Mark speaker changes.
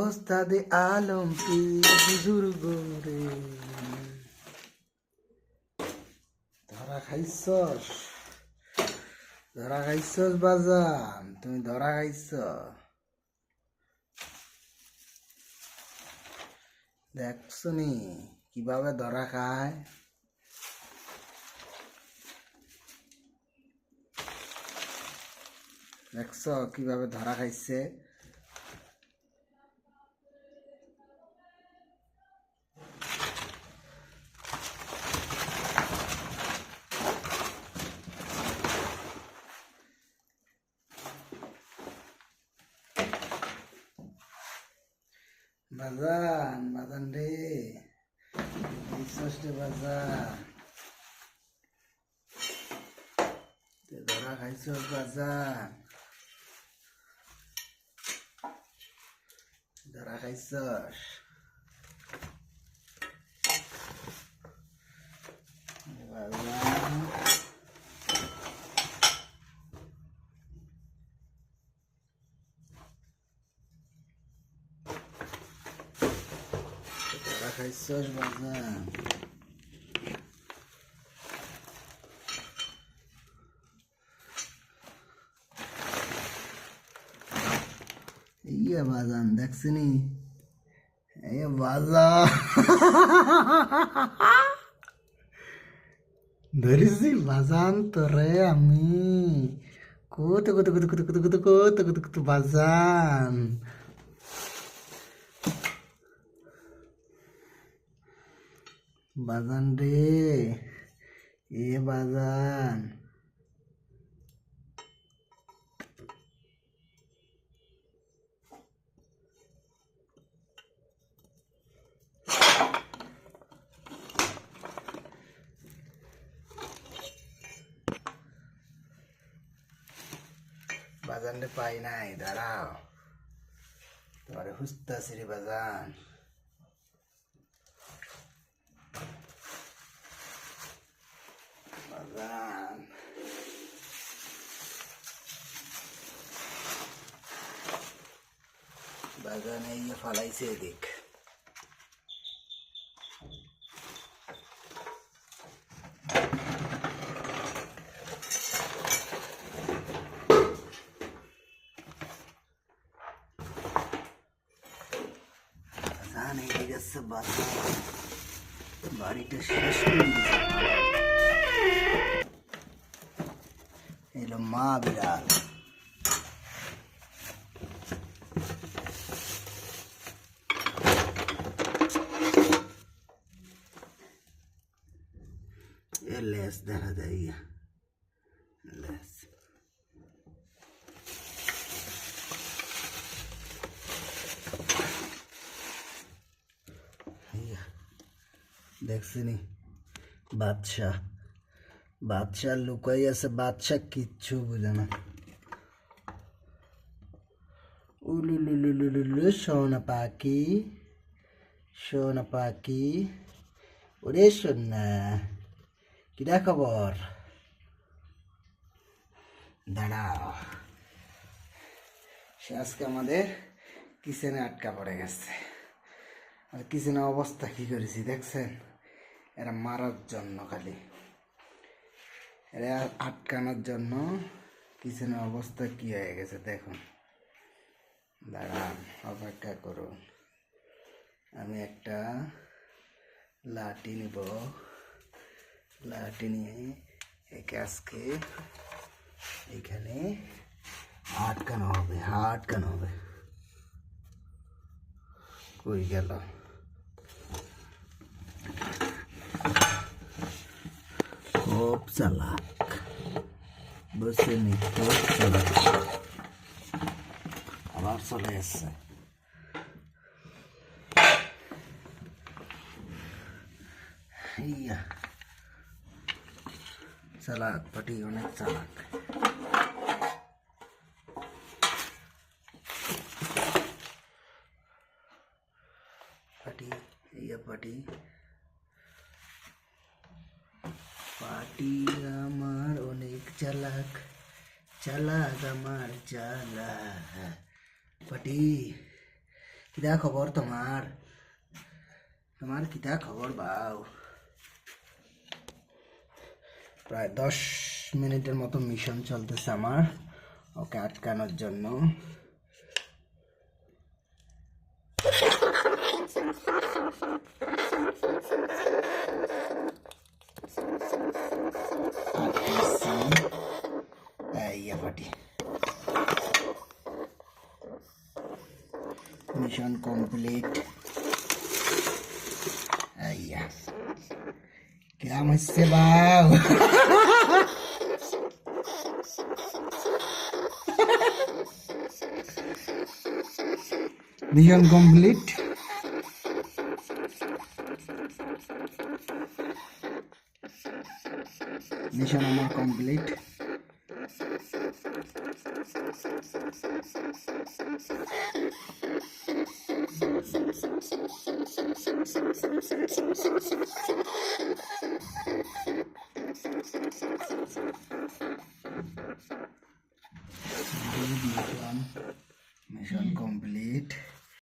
Speaker 1: ওস্তাদে আলম পীর বুজুর্গ রে। ধরা খাইছস? ধরা খাইছস বাজান? তুমি ধরা খাইছ। দেখছ নি কীভাবে ধরা খায়? দেখছ কীভাবে ধরা খাইছে? বাজান বাজান রে বিশ্বাস রে বাজান তুই ধরা খাইছ বাজান ধরা খাইছস বাজান ধরা খাইছস বাজান ইয়ে বাজান দেখছিনি এই বাজান ধরেছি বাজান তোরে আমি কত কত কত কত কত কত কত কত কত বাজান বাজান রে। এ বাজান। বাজান রে পাই নাই দাঁড়াও। তোমারে হুস্তাছি রে বাজান। Maran. बगान है ये फलाई से देख बात भारी टेस्ट ब्रह्मा विराल ये लेस धरा जाइए लेस। देख सुनी। बादशाह। বাদশাহ লুকাই আছে বাদশাহ কিচ্ছু বুঝে না। উলুলুলুলুলু সোনা পাখি সোনা পাখি। ওরে সোনা কিরা খবর? দাঁড়াও। সে আজকে আমাদের কিচেনে আটকা পড়ে গেছে। আর কিচেনের অবস্থা কি করেছি, দেখছেন? এরা মারার জন্য খালি। এরা আটকানোর জন্য কিচেনের অবস্থা কি হয়ে গেছে দেখুন। দাঁড়ান, অপেক্ষা করুন। আমি একটা লাঠি নিব। লাঠি নিয়ে একে আজকে এখানে আটকানো হবে আটকানো হবে। কই গেল? খুব চালাক বুঝছেনি খুব চালাক আবার চলে এসছে ইয়া চালাক পাটি অনেক চালাক পাটি ইয়া পাটি পাটি আমার অনেক চালাক চালাক আমার চালাক। পাটি, কিতা খবর তোমার? তোমার কিতা খবর বাউ? প্রায় দশ মিনিটের মতো মিশন চলতেছে আমার, ওকে আটকানোর জন্য। আটকাচ্ছি। মিশন কমপ্লিট আইয়া কিরাম হচ্ছে বাউ মিশন কমপ্লিট মিশন আমার কমপ্লিট মিশন কমপ্লিট